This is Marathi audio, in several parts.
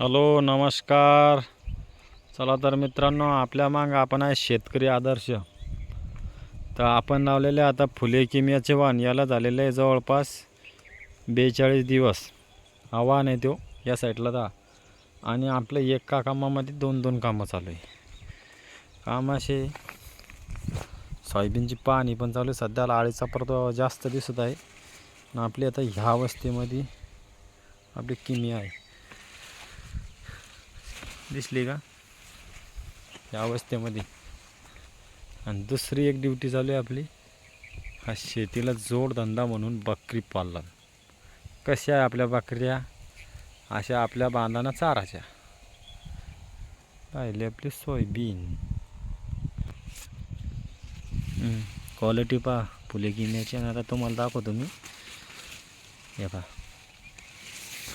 हॅलो नमस्कार. चला तर मित्रांनो आपल्या मागं आपण आहे शेतकरी आदर्श. तर आपण लावलेले आता फुले किमियाचे वाण याला झालेले आहे जवळपास बेचाळीस दिवस. हा वाण आहे तो या साईडला जा. आणि आपलं एका कामामध्ये दोन दोन कामं चालू आहे. काम असे सोयाबीनची पाणी पण चालू आहे. सध्याला आळीचा परत जास्त दिसत आहे. आणि आपली आता ह्या अवस्थेमध्ये आपली किमिया आहे. दिसली का? या अवस्थेमध्ये. आणि दुसरी एक ड्युटी चालू आहे आपली. हा शेतीला जोडधंदा म्हणून बकरी पालन. कशा आहे आपल्या बकऱ्या? अशा आपल्या बांधाना चाराच्या. पाहिले आपली सोयाबीन. क्वालिटी पहा. फुले गिन्याची आता तुम्हाला दाखवतो मी. हे पहा.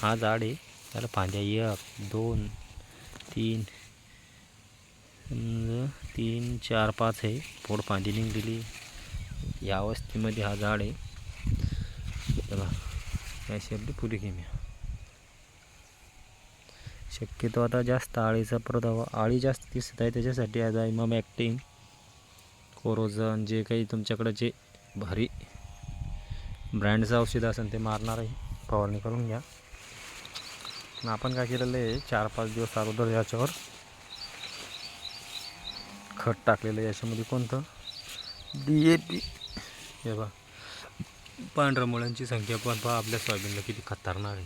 हा झाड आहे. त्याला फांद्या एक दोन तीन. समजा तीन चार पाच आहे फोड फांदी निघलेली. या अवस्थेमध्ये हा झाड आहे. चला अशी आपली फुले घेऊया. शक्यतो आता जास्त आळीचा प्रभाव आळी जास्त दिसत आहे त्याच्यासाठी आज आहे मग ॲक्टिंग कोरोजन जे काही तुमच्याकडं जे भारी ब्रँडचं औषध असेल ते मारणार आहे. फवारणी करून घ्या. आपण काय केलेलं आहे चार पाच दिवस अगोदर याच्यावर खत टाकलेलं आहे याच्यामध्ये कोणतं? डी ए पी हे बा पांढऱ्या मुळांची संख्या पण पहा आपल्या सोयाबीनला किती खतरनाक आहे.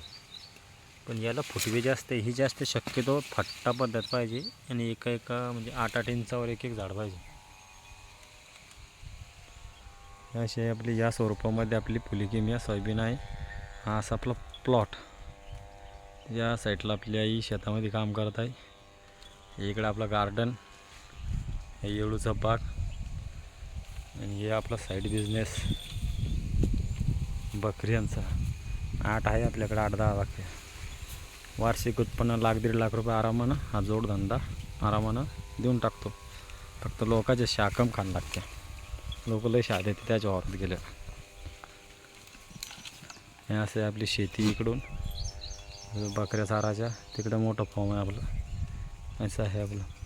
पण याला फुटवे जास्त आहे ही जास्त शक्यतो फट्टा पद्धत पाहिजे आणि एका एका म्हणजे आठ आठ इंचावर एक एक झाड पाहिजे. असे आपली या स्वरूपामध्ये आपली फुलिकिमिया सोयाबीन आहे. हा असा आपला प्लॉट. या साईडला आपली आई शेतामध्ये काम करत आहे. इकडं आपलं गार्डन हे येळूचा बाग आणि हे आपला साईड बिझनेस बकऱ्यांचा आठ आहे आपल्याकडे आठ दहा बकऱ्या वार्षिक उत्पन्न लाख दीड लाख रुपये आरामानं हा जोडधंदा आरामानं देऊन टाकतो. फक्त लोकांच्या शाकम खाण लागते. लोक लय शाद येते त्याच्या वावरात गेल्या हे असं आपली शेती इकडून. बकऱ्या चाराच्या. तिकडं मोठं फॉर्म आहे आपलं. असं आहे आपलं.